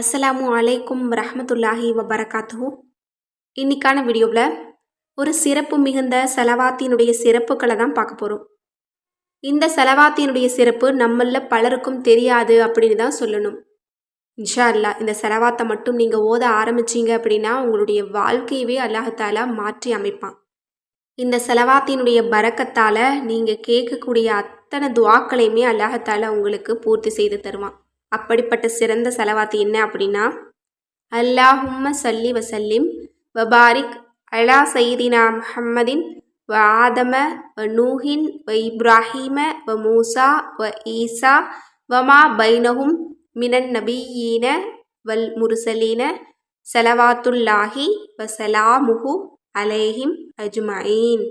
அஸ்ஸலாமு அலைக்கும் ரஹமத்துல்லாஹி வபரகாத்து இன்னைக்கான வீடியோவில் ஒரு சிறப்பு மிகுந்த செலவாத்தினுடைய சிறப்புகளை தான் பார்க்க போகிறோம் இந்த செலவாத்தினுடைய சிறப்பு நம்மளில் பலருக்கும் தெரியாது அப்படின்னு தான் சொல்லணும். இன்ஷா அல்லா இந்த செலவாத்தை மட்டும் நீங்கள் ஓத ஆரம்பிச்சீங்க அப்படின்னா உங்களுடைய வாழ்க்கையவே அல்லாஹாலா மாற்றி அமைப்பான். இந்த செலவாத்தினுடைய பறக்கத்தால் நீங்கள் கேட்கக்கூடிய அத்தனை துவாக்களையுமே அல்லாஹாலா உங்களுக்கு பூர்த்தி செய்து தருவான். அப்படிப்பட்ட சிறந்த செலவாத்து என்ன அப்படின்னா அல்லாஹும்ம சல்லி வசல்லிம் வபாரிக் அலா சயீதினா முஹம்மதின் வ ஆதம வ நூஹின் வ இப்ராஹீம வ மூசா வ ஈசா வமா பைனஹும் மினன் நபியீன வல் முருசலீன செலவாத்துல்லாஹி வ சலாமுஹு அலேஹிம் அஜ்மஈன்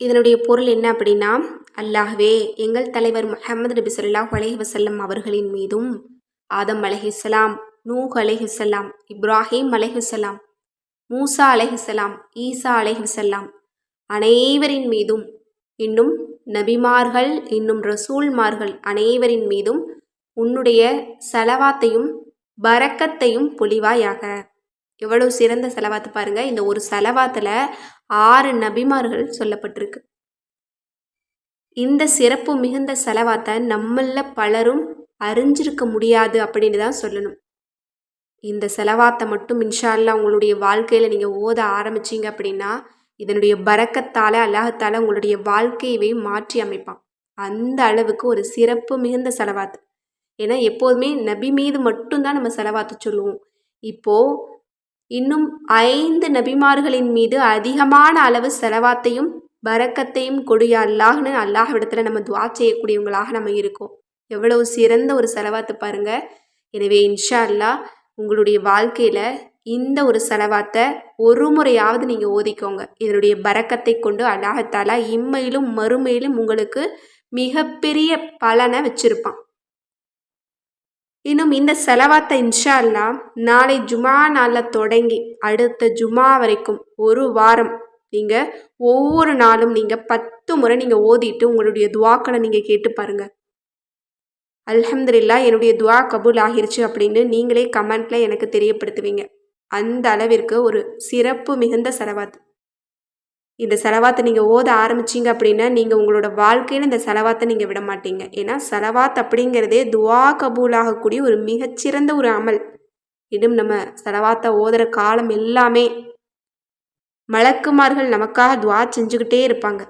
இதனுடைய பொருள் என்ன அப்படின்னா அல்லாஹ்வே எங்கள் தலைவர் முஹம்மது நபி சொல்லாஹ் அலஹி வசல்லம் அவர்களின் மீதும் ஆதம் அலஹிஸ்லாம் நூஹ் அலஹிசல்லாம் இப்ராஹிம் அலஹிசல்லாம் மூசா அலஹிசலாம் ஈசா அலஹிசல்லாம் அனைவரின் மீதும் இன்னும் நபிமார்கள் இன்னும் ரசூல்மார்கள் அனைவரின் மீதும் உன்னுடைய செலவாத்தையும் பறக்கத்தையும் பொலிவாயாக எவ்வளவு சிறந்த செலவாத்து பாருங்கள் இந்த ஒரு செலவாத்தில் ஆறு நபிமார்கள் சொல்லப்பட்டிருக்கு. இந்த சிறப்பு மிகுந்த செலவாத்தை நம்மளில் பலரும் அறிஞ்சிருக்க முடியாது அப்படின்னு தான் சொல்லணும். இந்த செலவாத்தை மட்டும் இன்ஷால்லா உங்களுடைய வாழ்க்கையில் நீங்கள் ஓத ஆரம்பிச்சிங்க அப்படின்னா இதனுடைய பறக்கத்தால் அல்லாஹத்தால் உங்களுடைய வாழ்க்கையவே மாற்றி அமைப்பான். அந்த அளவுக்கு ஒரு சிறப்பு மிகுந்த செலவாத்து. ஏன்னா எப்போதுமே நபி மீது மட்டும்தான் நம்ம செலவாத்து சொல்லுவோம். இப்போது இன்னும் ஐந்து நபிமார்களின் மீது அதிகமான அளவு செலவாத்தையும் பரக்கத்தையும் கொடிய. அல்லாஹ்னு அல்லாஹ்விடத்தில் நம்ம துவா செய்யக்கூடியவங்களாக நம்ம இருக்கோம். எவ்வளவு சிறந்த ஒரு செலவாத்து பாருங்க. எனவே இன்ஷா அல்லா உங்களுடைய வாழ்க்கையில் இந்த ஒரு செலவாத்தை ஒரு முறையாவது நீங்கள் ஓதிக்கோங்க. இதனுடைய பறக்கத்தை கொண்டு அல்லாஹத்தாலா இம்மையிலும் மறுமையிலும் உங்களுக்கு மிகப்பெரிய பலனை வச்சிருப்பான். இன்னும் இந்த செலவாத்தை இன்ஷா அல்லா நாளை ஜுமா நாளில் தொடங்கி அடுத்த ஜுமா வரைக்கும் ஒரு வாரம் நீங்கள் ஒவ்வொரு நாளும் நீங்கள் பத்து முறை நீங்கள் ஓதிட்டு உங்களுடைய துவாக்களை நீங்கள் கேட்டு பாருங்கள் அல்ஹம்துல்லா என்னுடைய துவா கபூல் ஆகிருச்சு அப்படின்னு நீங்களே கமெண்ட்டில் எனக்கு தெரியப்படுத்துவீங்க. அந்த அளவிற்கு ஒரு சிறப்பு மிகுந்த செலவாத்து இந்த செலவாத்தை நீங்கள் ஓத ஆரம்பிச்சிங்க அப்படின்னா நீங்கள் உங்களோட வாழ்க்கையில் இந்த செலவாத்தை நீங்கள் விட மாட்டீங்க. ஏன்னா செலவாத் அப்படிங்கிறதே துவா கபூல் ஆகக்கூடிய ஒரு மிகச்சிறந்த ஒரு அமல். இன்னும் நம்ம செலவாத்தை ஓதுற காலம் எல்லாமே மலக்குமார்கள் நமக்காக துவா செஞ்சுக்கிட்டே இருப்பாங்க.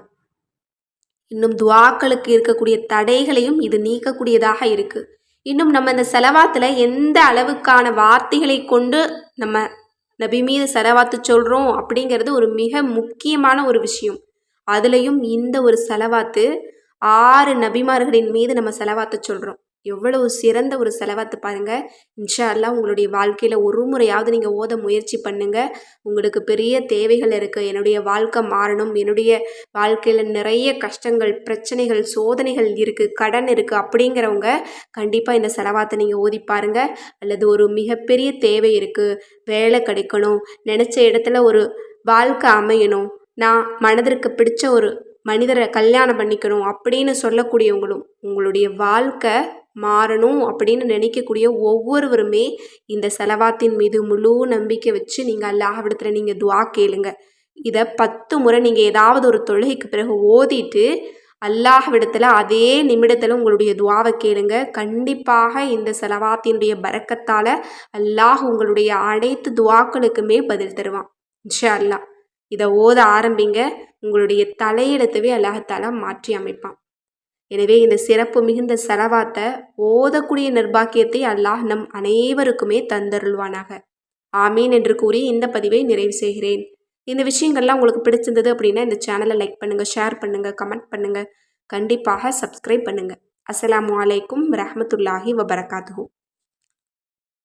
இன்னும் துவாக்களுக்கு இருக்கக்கூடிய தடைகளையும் இது நீக்கக்கூடியதாக இருக்குது இன்னும் நம்ம இந்த செலவாத்தில் எந்த அளவுக்கான வார்த்தைகளை கொண்டு நம்ம நபி மீது செலவாத்து சொல்கிறோம் அப்படிங்கிறது ஒரு மிக முக்கியமான ஒரு விஷயம். அதுலேயும் இந்த ஒரு செலவாத்து ஆறு நபிமார்களின் மீது நம்ம செலவாத்த சொல்கிறோம் எவ்வளவு சிறந்த ஒரு செலவாத்து பாருங்கள் இன்ஷா அல்லா உங்களுடைய வாழ்க்கையில் ஒரு முறையாவது நீங்கள் ஓத முயற்சி பண்ணுங்கள் உங்களுக்கு பெரிய தேவைகள் இருக்குது என்னுடைய வாழ்க்கை மாறணும். என்னுடைய வாழ்க்கையில் நிறைய கஷ்டங்கள் பிரச்சனைகள் சோதனைகள் இருக்குது கடன் இருக்குது அப்படிங்கிறவங்க கண்டிப்பாக இந்த செலவாத்தை நீங்கள் ஓதி பாருங்கள் அல்லது ஒரு மிகப்பெரிய தேவை இருக்குது வேலை கிடைக்கணும். நினச்ச இடத்துல ஒரு வாழ்க்கை அமையணும். நான் மனதிற்கு பிடிச்ச ஒரு மனிதரை கல்யாணம் பண்ணிக்கணும் அப்படின்னு சொல்லக்கூடியவங்களும் உங்களுடைய வாழ்க்கை மாறணும் அப்படின்னு நினைக்கக்கூடிய ஒவ்வொருவருமே இந்த செலவாத்தின் மீது முழு நம்பிக்கை வச்சு நீங்கள் அல்லாஹ்விடத்தில் நீங்கள் துவா கேளுங்க. இதை பத்து முறை நீங்கள் ஏதாவது ஒரு தொழுகைக்கு பிறகு ஓதிட்டு அல்லாஹ்விடத்தில் அதே நிமிடத்தில் உங்களுடைய துவாவை கேளுங்க. கண்டிப்பாக இந்த செலவாத்தினுடைய பறக்கத்தால் அல்லாஹ் உங்களுடைய அனைத்து துவாக்களுக்குமே பதில் தருவான். இன்ஷா அல்லாஹ் இதை ஓத ஆரம்பிங்க. உங்களுடைய தலையெழுத்தவே அல்லாஹத்தால மாற்றி அமைப்பான். எனவே இந்த சிறப்பு மிகுந்த செலவாத்தை ஓதக்கூடிய நிர்பாக்கியத்தை அல்லாஹ் நம் அனைவருக்குமே தந்தருள்வானாக. ஆமீன் என்று கூறி இந்த பதிவை நிறைவு செய்கிறேன். இந்த விஷயங்கள்லாம் உங்களுக்கு பிடிச்சிருந்தது அப்படின்னா இந்த சேனலை லைக் பண்ணுங்கள் ஷேர் பண்ணுங்கள் கமெண்ட் பண்ணுங்கள் கண்டிப்பாக சப்ஸ்கிரைப் பண்ணுங்கள் அஸ்லாம் வலைக்கும் ரஹமத்துல்லாஹி வபரகாத்து